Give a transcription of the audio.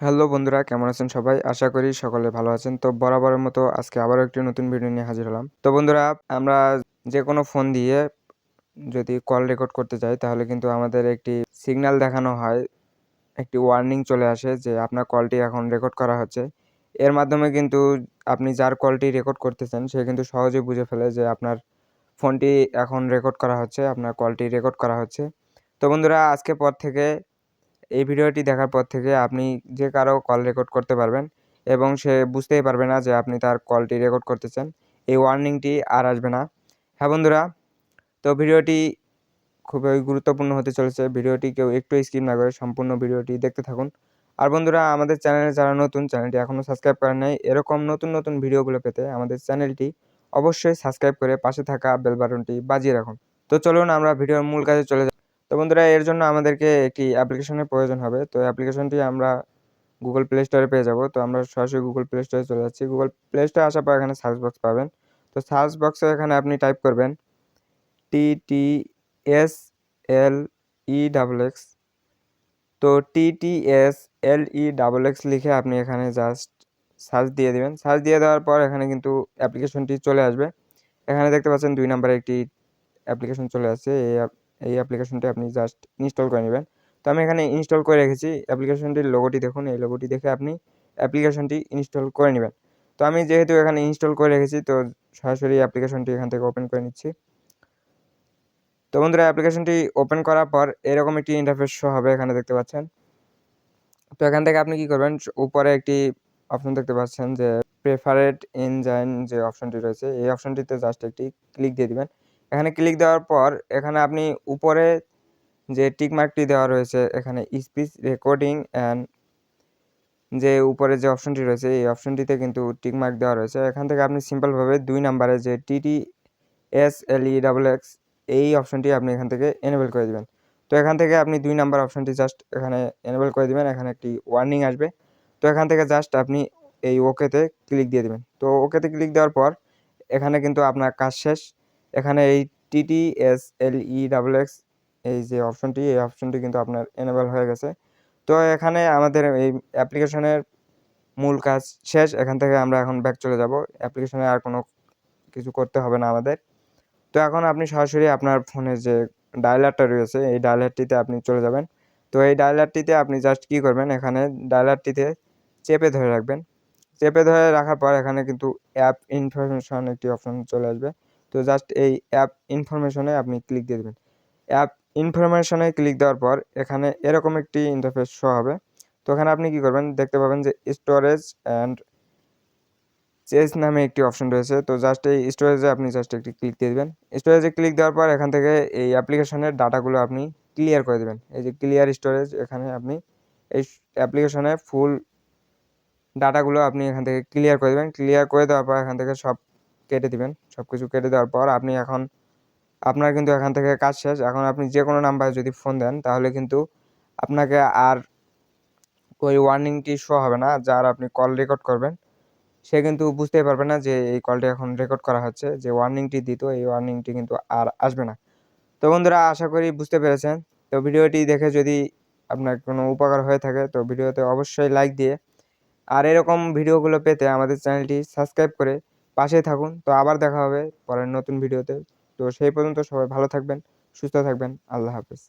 Hello বন্ধুরা, কেমন আছেন সবাই? আশা করি সকলে ভালো আছেন। তো বরাবরের মতো আজকে আবারও একটি নতুন ভিডিও নিয়ে হাজির হলাম। তো বন্ধুরা, আমরা যে কোনো ফোন দিয়ে যদি কল রেকর্ড করতে চাই তাহলে কিন্তু আমাদের একটি সিগন্যাল দেখানো হয়। একটি ওয়ার্নিং চলে আসে যে আপনার কলটি এখন রেকর্ড করা হচ্ছে। এর মাধ্যমে কিন্তু আপনি যার কলটি রেকর্ড করতেছেন, সে কিন্তু সহজেই বুঝে ফেলে যে আপনার ফোনটি এখন রেকর্ড করা হচ্ছে, আপনার কলটি রেকর্ড করা হচ্ছে। তো বন্ধুরা, আজকে পর থেকে এই ভিডিওটি দেখার পর থেকে আপনি যে কারও কল রেকর্ড করতে পারবেন এবং সে বুঝতেই পারবে না যে আপনি তার কলটি রেকর্ড করতেছেন এই ওয়ার্নিংটি আর আসবে না। হ্যাঁ বন্ধুরা, তো ভিডিওটি খুবই গুরুত্বপূর্ণ হতে চলেছে। ভিডিওটি কেউ একটু স্কিপ না করে সম্পূর্ণ ভিডিওটি দেখতে থাকুন। আর বন্ধুরা, আমাদের চ্যানেলে যারা নতুন চ্যানেলটি এখনও সাবস্ক্রাইব করেন নাই, এরকম নতুন নতুন ভিডিওগুলো পেতে আমাদের চ্যানেলটি অবশ্যই সাবস্ক্রাইব করে পাশে থাকা বেল বাটনটি বাজিয়ে রাখুন। তো চলুন আমরা ভিডিওর মূল কাজে চলে যাই। তো বন্ধুরা, এর জন্য আমাদেরকে একটি অ্যাপ্লিকেশনের প্রয়োজন হবে। তো অ্যাপ্লিকেশনটি আমরা গুগল প্লে স্টোরে পেয়ে যাব। তো আমরা সরাসরি গুগল প্লে স্টোরে চলে যাচ্ছি। গুগল প্লে স্টোরে আসার পর এখানে সার্চ বক্স পাবেন। তো সার্চ বক্সে এখানে আপনি টাইপ করবেন T T S L E double X তো T T S L E double X লিখে আপনি এখানে জাস্ট সার্চ দিয়ে দেবেন। সার্চ দিয়ে দেওয়ার পর এখানে কিন্তু অ্যাপ্লিকেশনটি চলে আসবে। এখানে দেখতে পাচ্ছেন দুই নাম্বারে একটি অ্যাপ্লিকেশন চলে আসছে। এই এই অ্যাপ্লিকেশনটি আপনি জাস্ট ইনস্টল করে নেবেন। তো আমি এখানে ইনস্টল করে রেখেছি। অ্যাপ্লিকেশনটির লোগোটি দেখুন। এই লোগোটি দেখে আপনি অ্যাপ্লিকেশনটি ইনস্টল করে নেবেন। তো আমি যেহেতু এখানে ইনস্টল করে রেখেছি, তো সরাসরি অ্যাপ্লিকেশনটি এখান থেকে ওপেন করে নিচ্ছি। তো বন্ধুরা অ্যাপ্লিকেশনটি ওপেন করার পর এরকম একটি ইন্টারফেস শো হবে এখানে দেখতে পাচ্ছেন। তো এখান থেকে আপনি কি করবেন? উপরে একটি অপশন দেখতে পাচ্ছেন যে প্রেফারেড ইঞ্জাইন যে অপশনটি রয়েছে, এই অপশনটিতে জাস্ট একটি ক্লিক দিয়ে দিবেন। এখানে ক্লিক দেওয়ার পর এখানে আপনি উপরে যে টিক মার্কটি দেওয়া রয়েছে, এখানে স্পিচ রেকর্ডিং অ্যান্ড যে উপরে যে অপশনটি রয়েছে, এই অপশনটিতে কিন্তু টিক মার্ক দেওয়া রয়েছে। এখান থেকে আপনি সিম্পলভাবে দুই নাম্বারে যে T T S L E double X এই অপশনটি আপনি এখান থেকে এনেবল করে দেবেন। তো এখান থেকে আপনি দুই নাম্বার অপশনটি জাস্ট এখানে এনেবল করে দেবেন, এখানে একটি ওয়ার্নিং আসবে। তো এখান থেকে জাস্ট আপনি এই ওকেতে ক্লিক দিয়ে দেবেন। তো ওকেতে ক্লিক দেওয়ার পর এখানে কিন্তু আপনার কাজ শেষ। এখানে এই T T S L E double X এই যে অপশনটি এই অপশনটি কিন্তু আপনার এনেবল হয়ে গেছে। তো এখানে আমাদের এই অ্যাপ্লিকেশনের মূল কাজ শেষ। এখান থেকে আমরা এখন ব্যাক চলে যাব। অ্যাপ্লিকেশনে আর কোনো কিছু করতে হবে না আমাদের। তো এখন আপনি সরাসরি আপনার ফোনে যে ডায়লারটা রয়েছে, এই ডায়লারটিতে আপনি চলে যাবেন। তো এই ডায়লারটিতে আপনি জাস্ট কী করবেন, এখানে ডায়লারটিতে চেপে ধরে রাখবেন। চেপে ধরে রাখার পর এখানে কিন্তু অ্যাপ ইনফরমেশন একটি অপশন চলে আসবে। তো জাস্ট এই অ্যাপ ইনফরমেশনে আপনি ক্লিক দিয়ে দেবেন। অ্যাপ ইনফরমেশনে ক্লিক দেওয়ার পর এখানে এরকম একটি ইন্টারফেস শো হবে। তো এখানে আপনি কি করবেন? দেখতে পাবেন যে স্টোরেজ অ্যান্ড চেস নামে একটি অপশন রয়েছে। তো জাস্ট এই স্টোরেজে আপনি জাস্ট একটি ক্লিক দিয়ে দেবেন। স্টোরেজে ক্লিক দেওয়ার পর এখান থেকে এই অ্যাপ্লিকেশনের ডাটাগুলো আপনি ক্লিয়ার করে দেবেন। এই যে ক্লিয়ার স্টোরেজ এখানে আপনি এই অ্যাপ্লিকেশনে ফুল ডাটাগুলো আপনি এখান থেকে ক্লিয়ার করে দেবেন। ক্লিয়ার করে দেওয়ার পর এখান থেকে সব কেটে দিবেন সব কিছু কেটে দেওয়ার পর আপনি এখন, আপনার কিন্তু এখান থেকে কাজ শেষ, এখন আপনি যে কোনো নাম্বারে যদি ফোন দেন, তাহলে কিন্তু আপনাকে আর ওই ওয়ার্নিংটি শো হবে না, যার আপনি কল রেকর্ড করবেন। সে কিন্তু বুঝতেই পারবে না যে এই কলটি এখন রেকর্ড করা হচ্ছে, যে ওয়ার্নিংটি দিত, এই ওয়ার্নিংটি কিন্তু আর আসবে না। তো বন্ধুরা, আশা করি বুঝতে পেরেছেন। তো ভিডিওটি দেখে যদি আপনার কোনো উপকার হয়ে থাকে, তো ভিডিওতে অবশ্যই লাইক দিয়ে, আর এরকম ভিডিওগুলো পেতে আমাদের চ্যানেলটি সাবস্ক্রাইব করে পাশে থাকুন। তো আবার দেখা হবে পরের নতুন ভিডিওতে। তো সেই পর্যন্ত সবাই ভালো থাকবেন, সুস্থ থাকবেন। আল্লাহ হাফেজ।